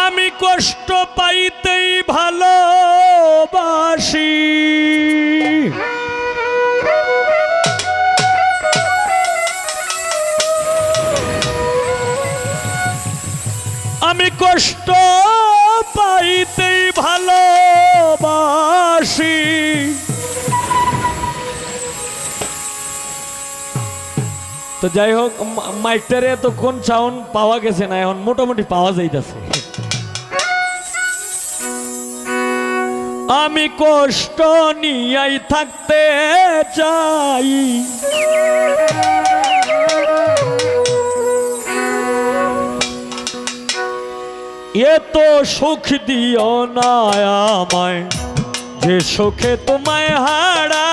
আমি কষ্ট পাইতেই ভালোবাসি। আমি কষ্ট পাইতেই ভালোবাসি তো যাই হোক, মা- মাইকটারে এতক্ষণ সাউন্ড পাওয়া গেছে না, এখন মোটামুটি পাওয়া যাইতেছে। আমি কষ্ট নিয়াই থাকতে চাই। এত সুখ দিও না আমায়, যে সুখে তোমায় হারাই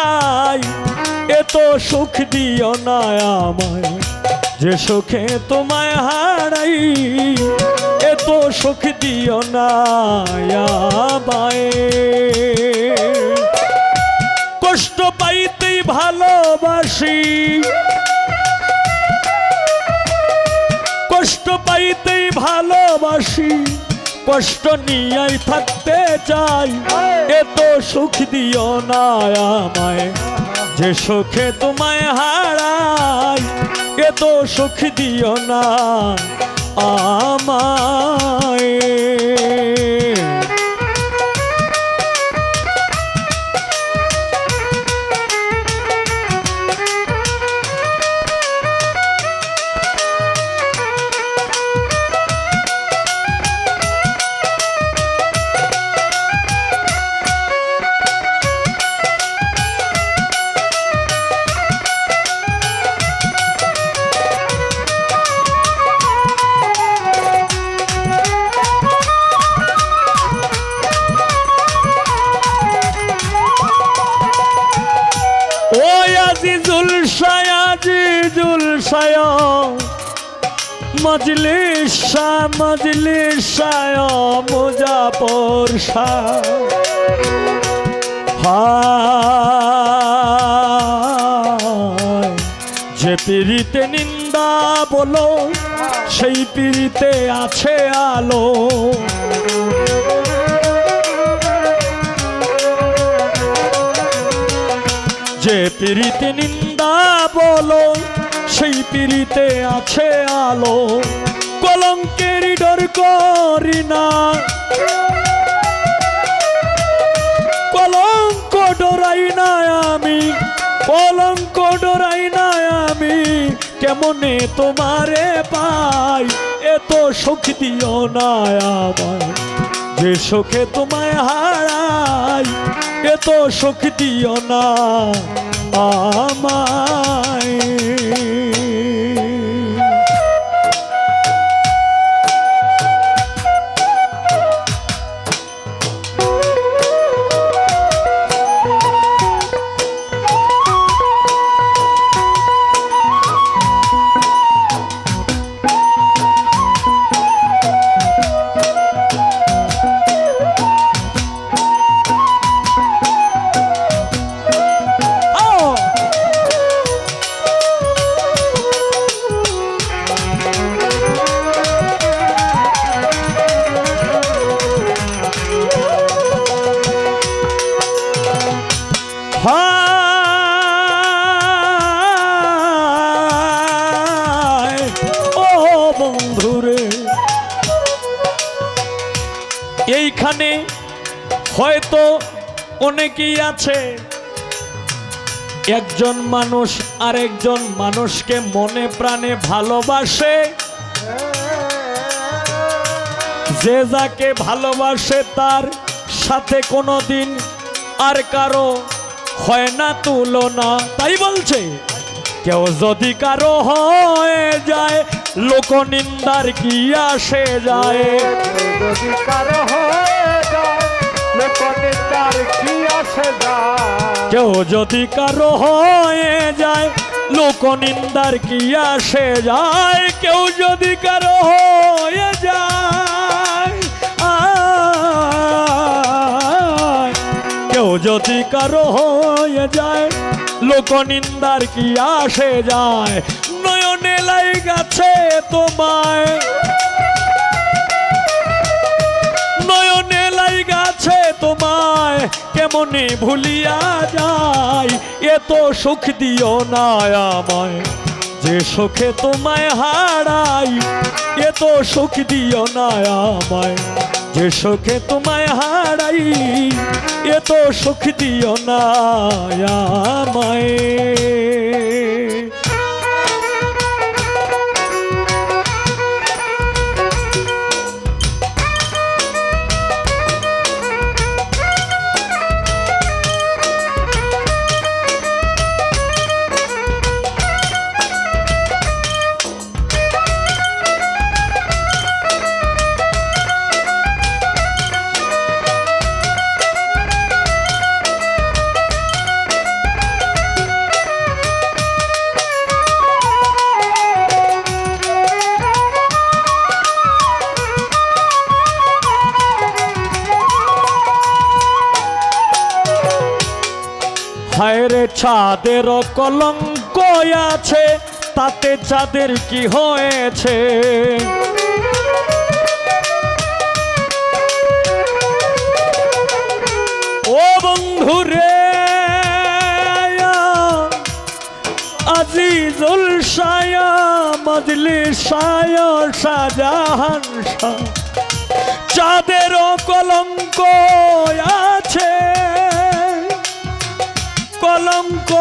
এত সুখ দিও না আমায়। যে সুখে তোমায় হারাই এত সুখ দিও না কষ্ট পাইতেই ভালোবাসি। কষ্ট পাইতেই ভালোবাসি। কষ্ট নিয়াই থাকতে চাই এত সুখ দিও না আমায়। যে সুখে তোমায় হারাই এত সুখ দিও না আমায়। শাহ মজলিস শাহ মজলিস শাহ মুজাফর শাহ যে পিড়িতে নিন্দা বলো, সেই পিড়িতে আছে আলো। যে পিড়িতে নিন্দা বলো সেই পিড়িতে আছে আলো, কলঙ্কের ডর করি না। কলঙ্ক ডরাই না আমি, কলঙ্ক ডরাই না আমি, কেমনে তোমারে পাই? এত সুখ দিও না আমায়, যে সুখে তোমায় হারাই, এত সুখ দিও না আমায়। এইখানে হয়তো অনেকেই আছে। একজন মানুষ আরেকজন মানুষকে মনে প্রাণে ভালোবাসে। যে যাকে ভালোবাসে তার সাথে কোনোদিন আর কারও হয় না তুলনা। তাই বলছে, কেউ যদি কারও হয়ে যায়, লোকনিন্দার কি আসে যায়? কারও হয়ে কেউ যদি কারও হয়ে যায়, লোক নিন্দার কি আসে যায়? কেউ যদি কারও হয়ে যায় কেউ যদি কারও হয়ে যায়, লোক নিন্দার কি আসে যায়? নয়নে লাই গেছে তোমায়। লাই গাছে তোমায় কেমনে ভুলিয়া যাই? এত সুখ দিও না আমায়। যে সুখে তোমায় হারাই এত সুখ দিও না আমায়। যে সুখে তোমায় হারাই এত সুখ দিও না আমায়। চাঁদের কলঙ্ক আছে, তাতে চাঁদের কি হয়েছে? ও বন্ধু রে আজিজুল সায়া মজলি সায়া শাহজাহান শাহ। চাঁদেরও কলঙ্ক আছে কলঙ্ক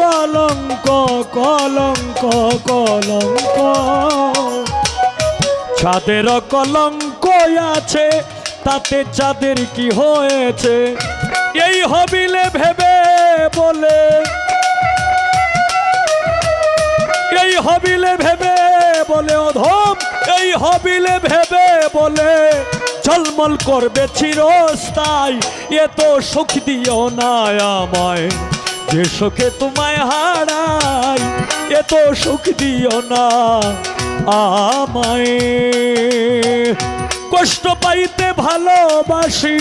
কলঙ্ক কলঙ্ক কলঙ্ক। চাঁদের কলঙ্ক আছে, তাতে চাঁদের কি হয়েছে? এই হবিলে ভেবে বলে। এই হবিলে ভেবে বলে অধম, এই হবিলে ভেবে বলে, ঝলমল করবে চিরস্থায় এত সুখ দিও না আমায়। যে সুখে তোমায় হারাই এত সুখ দিও না আমায়। কষ্ট পাইতে ভালোবাসি,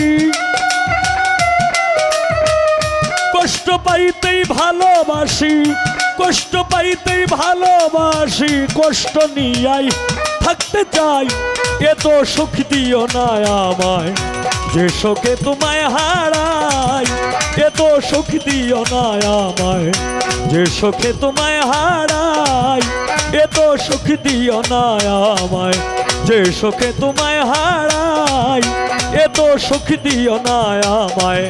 কষ্ট পাইতেই ভালোবাসি কষ্ট পাইতেই ভালোবাসি, কষ্ট নিয়াই থাকতে চাই। এত সুখ দিও না আমায়, যে শোকে তোমায় হারাই। এত সুখ দিও না আমায়, যে শোকে তোমায় হারাই। এত সুখ দিও না আমায়, যে শোকে তোমায় হারাই। এত সুখ দিও না আমায়,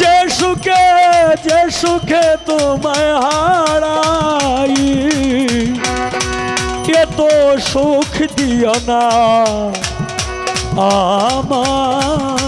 যে সুখে যে সুখে তোমায় হারাই এত সুখ দিও না। আমায়